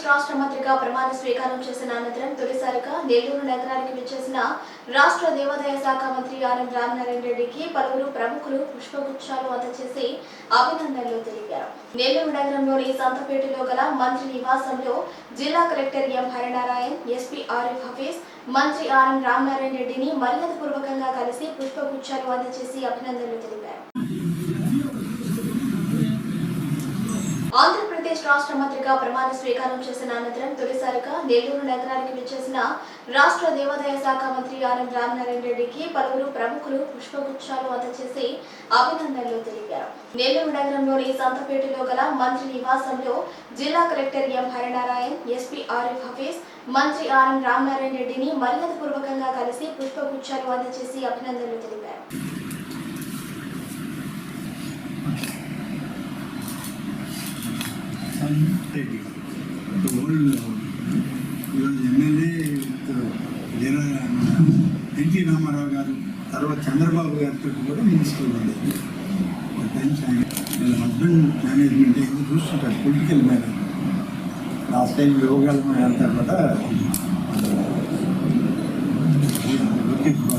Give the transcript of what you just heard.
ఆంధ్రప్రదేశ్ రాష్ట్ర మంత్రిగా ప్రమాణ స్వీకారం చేసిన అనంతరం తొలిసారిగా నెల్లూరు నగరానికి విచ్చేసిన రాష్ట్ర దేవాదాయ శాఖ మంత్రి ఆనం రామనారాయణ రెడ్డికి పలువురు ప్రముఖులు పుష్పగుచ్చాలు అందజేసి అభినందనలు తెలిపారు. నెల్లూరు నగరంలోని సంతపేటలో గల మంత్రి నివాసంలో జిల్లా collector M Harinarayan SP Arif Hafeez మంత్రి ఆనం రామనారాయణ రెడ్డిని మర్యాదపూర్వకంగా కలిసి పుష్పగుచ్చాలు అందజేసి అభినందనలు తెలిపారు. ఆంధ్రప్రదేశ్ రాష్ట్ర మంత్రిగా ప్రమాణ స్వీకారం చేసిన అనంతరం తొలిసారిగా నెల్లూరు నగరానికి విచ్చేసిన రాష్ట్ర దేవాదాయ శాఖ మంత్రి ఆనం రామనారాయణ రెడ్డికి పలువురు ప్రముఖులు పుష్పగుచ్చాలు అందజేసి అభినందనలు తెలిపారు. నెల్లూరు నగరంలోని సంతపేటలో గల మంత్రి నివాసంలో జిల్లా collector M Harinarayan SP Arif Hafeez మంత్రి ఆనం రామనారాయణ రెడ్డిని మర్యాదపూర్వకంగా కలిసి పుష్పగుచ్చాలు అందజేసి అభినందనలు తెలిపారు. ఓల్డ్ ఈరోజు ఎమ్మెల్యే వీర ఎన్టీ రామారావు గారు తర్వాత చంద్రబాబు గారితో కూడా మినిస్టర్ ఉండేది వీళ్ళ హస్బెండ్ మేనేజ్మెంట్ ఏదో చూస్తుంటారు పొలిటికల్ మేనేజ్మెంట్ లాస్ట్ టైం యోగాలు వెళ్తారు కూడా లోకేష్ బాబు గారు